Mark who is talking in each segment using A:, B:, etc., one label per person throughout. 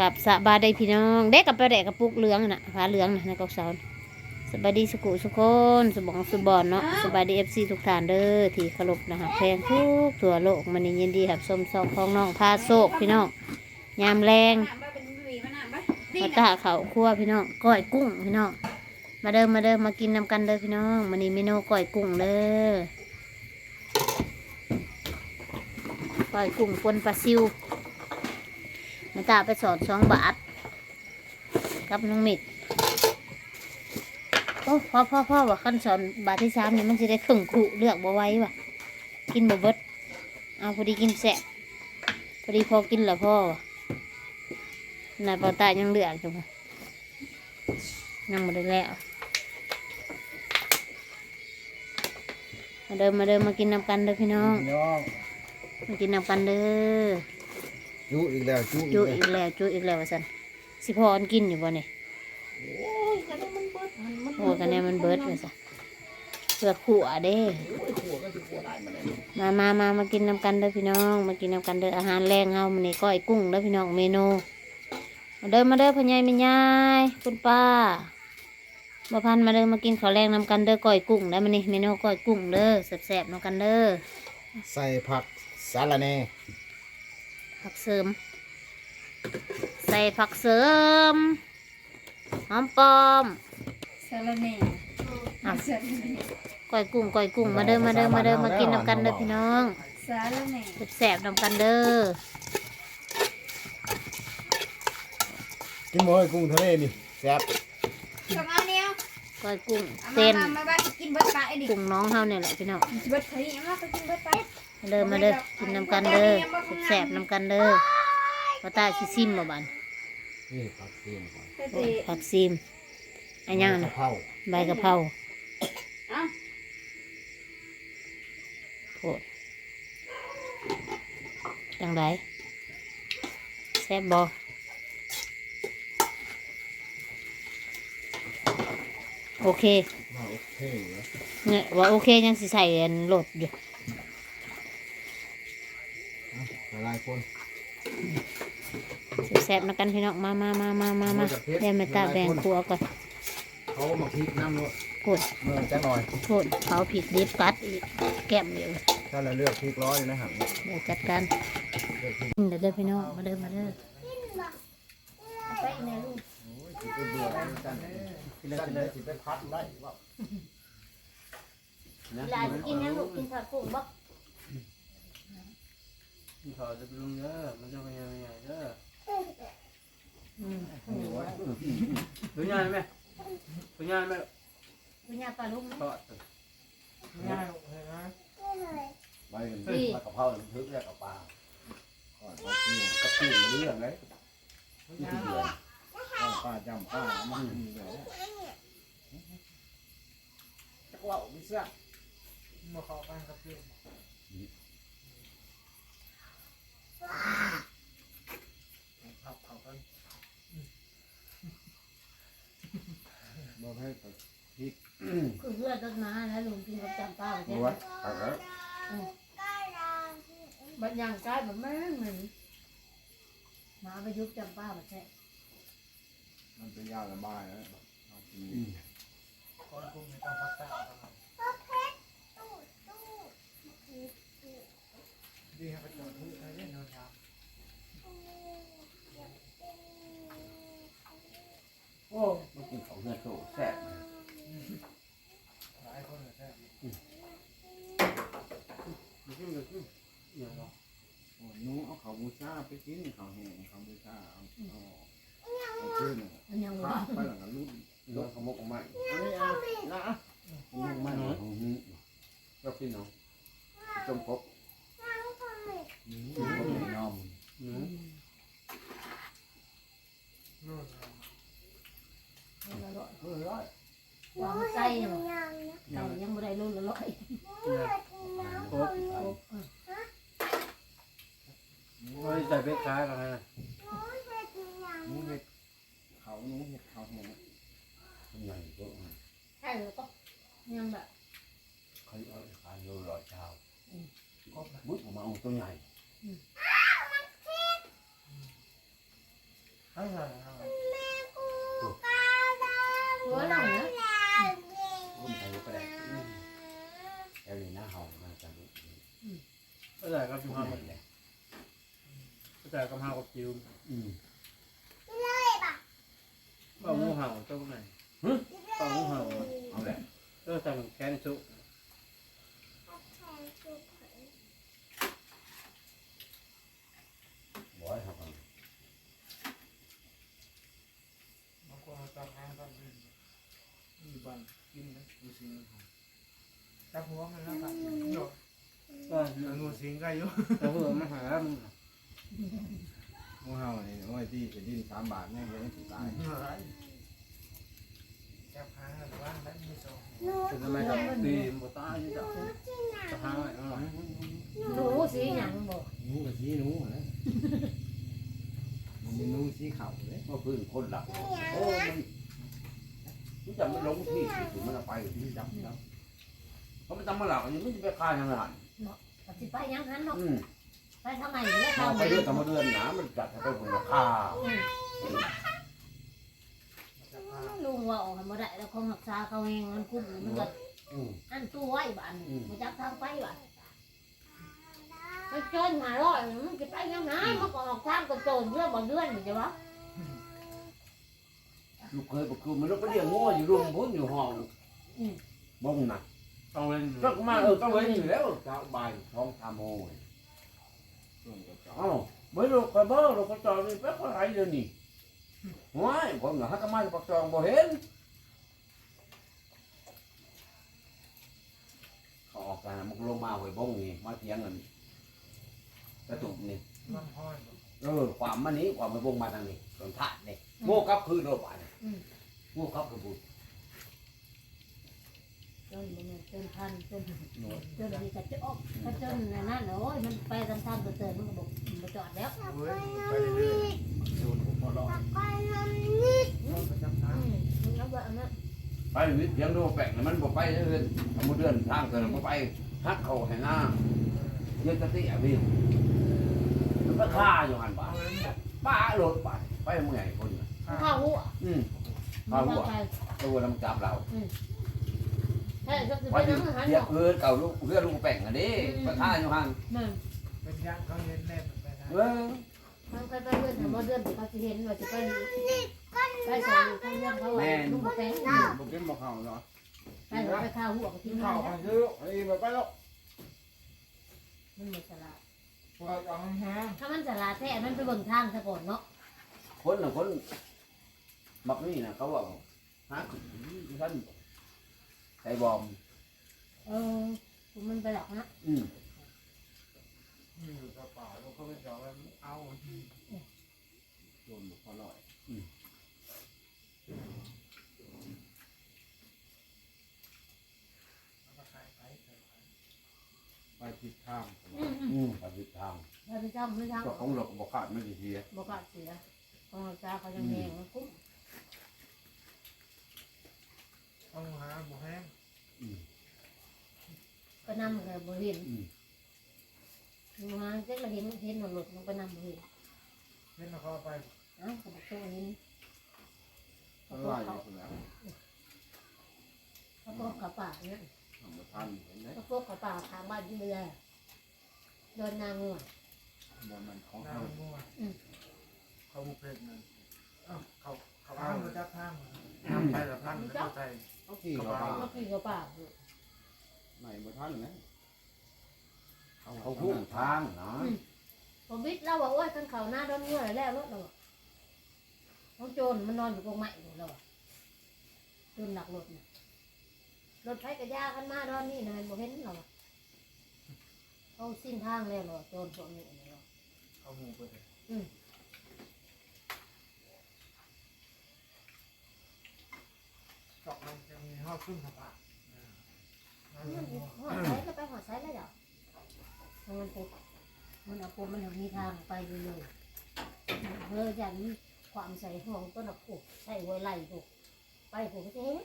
A: กับสะบายได้พี่น้องเด็กกับไปแดกกับปุกเหลืองน่ะฟ้าเหลืองน่ะในกอกเสาน่ะสบายดีสุกุสุคนสบองสุบอนเนาะสบายดีเอฟซีทุกท่านเด้อที่เคารพนะคะแพงทุกทั่วโลกมันยินดีครับส้มซองของน้องพาโซกพี่น้องยามแรงมาตาเขาคั่วพี่น้องก้อยกุ้งพี่น้องมาเดิมมาเดิมมากินนำกันเด้อพี่น้องมันนี่เมนูก้อยกุ้งเด้อก้อยกุ้งปนปลาซิว มาตาไปสอนสองบาทกับน้องมิดโอ้พ่อพ่อพ่อว่าขั้นสอนบาทที่สามนี่มันจะได้ครึ่งขู่เลือกบ่ไหว้ว่ะ กินบ่เบิดเอาพอดีกินแสะพอดีพอกินแล้วพ่อว่ะนายปอตายยังเหลือกอยู่บ่ยังบ่ได้แล้วมาเดิมมาเดิมมากินน้ำกันเด้อพี่น้อง
B: พี่น้อง
A: มากินน้ำกันเด้อ
B: จุอีกแล้วจุ
A: จุ
B: อี
A: อี
B: ก
A: กแล้วจุอีกแล้วว่าสันสิพออันกินอยู่บ่เนี่ยโอ้ยกันแน่มันเบิดเลยสันเปลือกขัวเด้มามามามากินน้ำกันเด้อพี่น้อง มากินน้ำกันเด้ออาหารแรงเฮามันนี่ก้อยกุ้งเด้อพี่น้องเมนูมาเด้อมาเด้อพ่อใหญ่แม่ยายคุณป้าบ่พันมาเด้อมากินข้าวแรงน้ำกันเด้อก้อยกุ้งได้อมันนี่เมนูก้อยกุ้งเด้อแซ่บๆน้ำกันเด้อ
B: ใส่ผักสาระแหน่
A: ผักเสริม ใส่ผักเสริมหอมปลอม
C: สารแหน่
A: อะ
C: สารแหน่
A: ก้อยกุ้งก้อยกุ้งมาเด้อมาเด้อมาเด้อมากินน้ำกันเด้อพี่น้อง
C: สารแหน่
A: แสบๆน้ำกันเด้อ
B: กินบ่ให้กุ้งทะเลนี่แซ่บ
C: สองอันเดียว
A: ก้อยกุ้ง
C: เอา
A: เต้น
C: มามามากิน เบิดปลาไอ้ดิ
A: กุ้งน้องเฮาเนี่ยแหละพี่น้อง
C: เบิดเฮ้ยเอามาไปกินเบิดปลา
A: มาเด้อมาเด้อกินน้ำกันเด้อแสบๆน้ำกันเด้อมาตาชิซิมบ่บัน
B: นี่ผักเสียมก่อน
C: เฮ้ย
A: โอ้
C: สิ
A: ผักซิมอันยัง
B: กะ
A: นะ
B: เพรา
A: ใบกะเพรา
C: เอ้า
A: โพดจังไดแซ่บบ่ โอเค
B: ว่าโอเคเหรอ
A: เนี่ยว่าโอเคยังสิใส่อันโหลดอยู่
B: เอาหลายๆคน
A: แซ่บๆนะกันพี่น้องมามามามามามาเดี๋ยวแม่ตาแบ่งครัวก่อน
B: เขามาพริกน้ำด้วย
A: พูด
B: เมื่อจะหน่อย
A: พูดเผาผิดดิบกัดอีกแก้มเดียว
B: ถ้าเราเลือกพริกร้อยนะฮะ
A: เดี๋ยวจัดการ
B: เลือกพริก
A: เดี๋ยวเด้อพี่น้องมาเด้อมาเด้อไปแน่ลูก
B: สิไปเบื่อกันกินเลยกินเลยสิไปพัดได้ว่า
A: หลานกินยังลูกกินผักกุ้งบ่
D: เขาจะไปลุงเด้อมันจะเป็นยังไงเด้อ
A: อืม
D: ดูงาไหมดูงานไหม
A: คุณยาปลาลูกนะ
D: ก็
B: ใบกันผักกะเพราพริกแล้วกับปลาก่อนเขากินกับปีมาเรื่องเลยนี่ที่เดือนเอา ปลาจำปลามันมีเลยจักว่าวิเศษ
D: มาขอไปกับพี่
B: พับเขากันบอกให้ไปพริก
A: คือเพื่อนต้นไม้แล้วลุงกินกับจำป้า
B: บั
A: ใช่
B: ว
A: ไหม
B: เอาแล้ว
A: บัดย่างใกล้แบบแม่นเหมือนหมาไปยุบจำป้าแบบแท้
B: มันเป็นยาระบายแล้วเอากิน
D: คนกลุ่มนี้ต้องพักตาดีครับไปจอดที่ไหนเล่นนอนยาม
B: โอ้มันกินของเงินโตแซ่บ
D: หลายคนเลยแท้มันขึ้นก็ขึ้นอย่างเนาะ
B: โอ้หนูเอาเขาบูชาไปกินเขาแห้งเขาบูชาเอาเอาเอา ขึ้น
A: มันยัง
B: พระ
A: ว่า
B: ไปหลังกันรุ่นรถขมกของใหม่อันนี้เอาละขมกใหม่ของหื้อ
D: ก็พี่น้อง
B: จมกบอืมกบในน้อม
D: อืม
B: เฮ้ยร้อย
A: วางไก่เนาะไก่ยังไม่ได้รุ่นละร้อย
D: ครบไม่ใส่เบ็ดค้ากันนะ
B: หนูเห็ด เขาหนูเห็ดเขาแห้งใหญ่ก็
A: ใช่แล้วก็ยังแบบ
B: เขาเอาขายโลร้อยเช้ามุดออกมาเอาตัวใหญ่
D: ถ้าให้ใส่ให้
A: หัวหลังนะ
B: รุ่นไทยก็ได้แค่นี้นะเฮามาจากนี้
D: ก็ใส่กับ
B: ทุก
D: ฮา
B: นเลย
D: ก็ใส่กับฮากับจิว
B: อืม
D: เป่างูเห่าเจ้าไหนเป่างูเห่า
B: เอาแหละ
D: เจ้าสั่งแกนสุ
B: บ่ให้ครับ
E: บางคนเอาตับหางตับดินมีบันกินนะงูสิงตับหัวมันแล้วครับเนาะ
D: ก็
E: แต่งูสิงก็อยู่
D: แต่เพื่อมาหามึง
B: งูเห่านี่โอ้ยที่จะดิ้นสามบาทแม่งยังสิตาย
E: อะไร จับหางหรือว่าได้มีสอง
D: เป็นทำไมกับตีมตานี่จ้ะจะหาอะไรอ๋อ
A: หนูสีหยังบอก
B: หนูกับสีหนูนะมันมีหนูสีขาวเลยก็พื้นคนหลับโอ้มันมันจะไม่ลงที่ถึงมันเอาไปที่จับแล้วเพราะมันจำมาหลับอันนี้มันจะไปคายทางไหน
A: ปฏิไปยังหันเนาะ
B: อืม
A: ไปทำไมเนี่ย
B: เขาไปเรื่อยทำมาเดือนหนามันจัดให้ไปบนราคา
E: จับหา
A: ลุงว่าออกมาได้แล้วเขาหักษาเขาเองมันคุ้มมันก็
B: อืม
A: อันตัวไว้บ้าน
B: อืม
A: มาจับทางไปบ้านไปจนหาร้อยมันจะไปยังไงมันก็ออกทางก็โจรเพื่อบ่เดือนมันจะวะ
B: ลูกเคยบอกคือมันลูกไปเลี้ยงงัวอยู่รุมพ้นอยู่ห้องบ้งนะ
D: ต้องเล่น
B: ก็มาเออก็เว้นอยู่แล้วเช้าบ่ายท้องทามโมงเอ้าไม่ลูกกระเบ้อลูกกระจอกนี่แป๊บก็ไรเดี๋ยวนี้ ว้ายผมเหรอฮักกะมันปักจองบ่เห็นเขาออกกันมันลงมาหวยบ้งนี่มาเถียงกันกระตุกนี่
E: ลำห้อย
B: เออความมันนี้ความมันบ้งมาทางนี้ตรงถาดนี่โง่กับคือโรบานโง่กับคือบุญ
A: จนมันจนพันจนจนมีกระจกกระจนนั่นโอ้ยมันไปทางทางตัวเตือนมันก็บอกมันจอดแล้ว
E: เว้ยไปเรื่อย
B: โดนผมพอรอด
E: ๆเราก็จับหาง
A: มึงเอาแบบนั้น
B: ไปวิทย์ยังดูแปลกมันบ่ไปเดือนทำเดือนทางเกินบ่ไปฮักเขาให้หน้าเย็นกะติอะพี่มันก็ฆ่าอยู่หันป่า
E: เอาเลยเนี่ย
B: ป้ารถไปไปเมื่อยคนน่ะ
A: ข้าวหัว
B: อืม
A: ข้าวหัว
B: ตัวน้ำจับเรา
A: ใช่ก็คือ
B: ไป
A: เป็น
B: ถึง
A: อาหาร
B: เรีย
A: เนาะ
B: กเพื่อนเก่าลูกเพื่อนลูกแป่งอันนี้ไปฆ่าอยู่หัน
A: นั่น
E: เป็นย่างเขาเห็นแน่ไปทาง
B: เออ
A: มันไปไปเรื่อยแต่บ่เดือนเขาจะเห็นว่าจะไปไปสอนข้างเรื่องเขาว่าลุงบ่แปลง
B: บ่กินบ่เข้าเนาะ
A: ไปไปข้าวหัวก็ทิ้ง
B: เข้า
A: ไว้
B: ไปซื้อไอ้บ่ไปแล้ว
A: มันไม่ฉลาด
E: พอเอาหาง
A: ถ้ามันฉลาดแท้มันไปเบิ่งทางซะก่อนเนาะ
B: คนน่ะคนมักนี่น่ะเขาว่าหาท่าน ใส่บอม
A: เออมันไปหรอกนะ
B: อืม
E: มีอยู่กระเป๋าเราก็ไปจ่อแล้วเอา
B: โดนบ่พอรอด
E: เอาไปขายไปขายไป
B: ไปผิดทาง
A: อืมอืม
B: อืมไปผิดทาง
A: เราไปจ้องไม่ทาง
B: ก็ของเราก็บ่ขาดไม่ได้เสีย
A: บ่กล้าเสียของเราจ้าเขาจะแหงมันคุ้ม
E: เอาหาบุแห้ง
A: ก็นำเลยบ่เห็น
B: อืม
A: ดูฮะเจ๊เราเห็นเห็นมันหลุดมันก็นำบ่เห็น
E: เล่นเขาไป
A: เอ้าก็บอกตัวเห็น
B: ก็ไล่อยู่แล้ว
A: เขาพวกกระป่าเนี่ย
B: ทำบ่ทันเห็นไหม
A: เขาพวกกระป่าทางบ้านที่เรือโดนนางงัว
B: บ่มันของ
E: หน้า
B: เฮา
E: มัว
A: อืม
E: เขาบุกเพชรนั่นเอ้าเขาเขาอ้างมาจับทางทำไปละพันไม่เข้าใจ
B: เอาที่เขาป่า
A: เขาขี่กระป่า
B: ไหนบ่ทันนะเขาเขาพุ่งทางนะ
A: ผมวิทย์เราบอกว่าท่านเขาหน้าโดนงัวแล้วรถเราน้องโจรมันนอนอยู่ตรงไม้ของเราโจรหลักรถนะรถไฟกระยากันมาดอนนี่นะบ่เห็นเราเขาสิ้นทางแล้วเหรอโจรพวกนี้เนาะ
E: เขาหูไปเลย
A: อืม
E: ตอกมัน จะมีห้อขึ้นหับอะ
A: มันหอดใช้ก็ไปหอดใช้แล้วเดี๋ยวมันปุ๊บมันเอาปุ๊บมันมีทางไปเลยเอออย่างนี้ความใส่ห่วงต้นปุ๊บใส่ไว้ไหลปุ๊บไปปุ๊บก็จะเห็น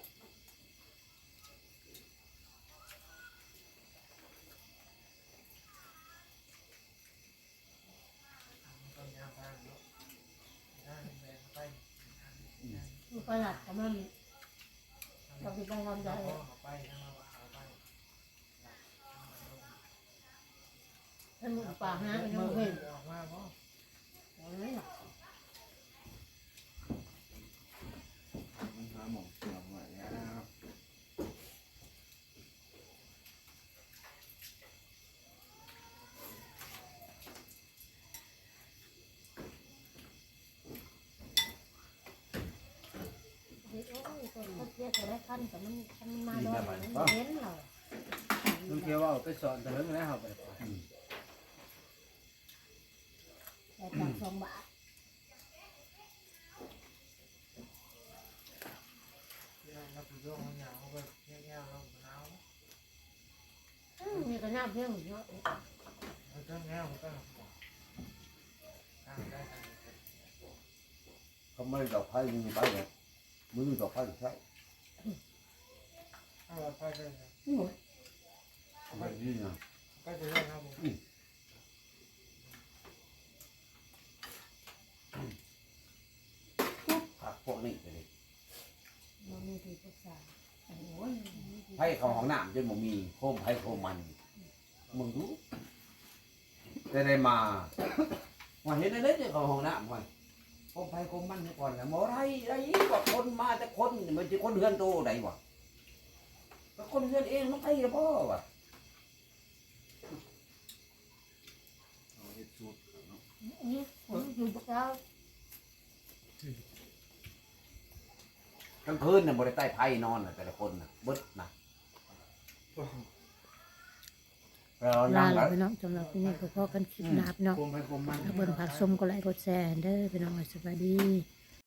E: ต้นยางทางเนาะทางแบง
A: ประหลัดของมัน เราไปทำได้
E: อาไปทางเราเอาไป
A: ท่านหมูป่าฮะเป็น
E: เมื่
A: น้
E: อ
A: องเห็น
B: หาหมองเสียงไว้แล้ว
A: โอ้ยคนเขาเรี ยกแต่ได้ขั้นแต่มันมันมาด้วยมันเห็นเรา
D: ลุงเกียวว่าไปสอนแต่เฮิงแล้วเขาไป
A: แต่จากสองบาท
E: ที่เราไปโยกมันยาวเขาไปแง่ๆเราหนาว
A: มีกระนาบเพียงเนาะ
E: มันก็แง่มันก็ทางได้ทาง
B: เขาไม่ดอกไผ่มึงไปเนี่ยมึงดอกไผ่ใช่
E: ไปได้
B: ไม่ดีนะ
E: ก็จะได้ครับผม
B: ผักพวกนี้ไปเลย
A: มันมีที่ปรึกษาโอ้ย
B: ไผ่เขาของน้ำจนบ่มีโคมไผ่โคมมันมึงรู้แต่ได้มาว่าเห็นอะไรเนี่ยเขาของน้ำไว้โคมไผ่โคมมันนี่ก่อนแล้วมอไรไรว่าคนมาแต่คนมันจะคนเฮือนโตไหนวะ ก็คนเฮือนเองมันไผ่ละพ่อวะเอาเฮ็ดสูตรเนาะ
A: นี่ผมอยู่ปากเก้าก
B: ลางคืนน่ะบ่ได้ใต้ไผ่นอนน่ะแต่ละคนน่ะเบิดน่ะเรา
A: ลา
B: นั่ง
A: แล้
B: แล้วว
A: พี่น้องสำหรับที่นี่ก็พอกันคลิปหนาพี่น้อง
D: กลมไปกลมมัน
A: ถ้าเบิ่งผักสมก็ไลค์กดแชร์เด้อพี่น้องสวัสดี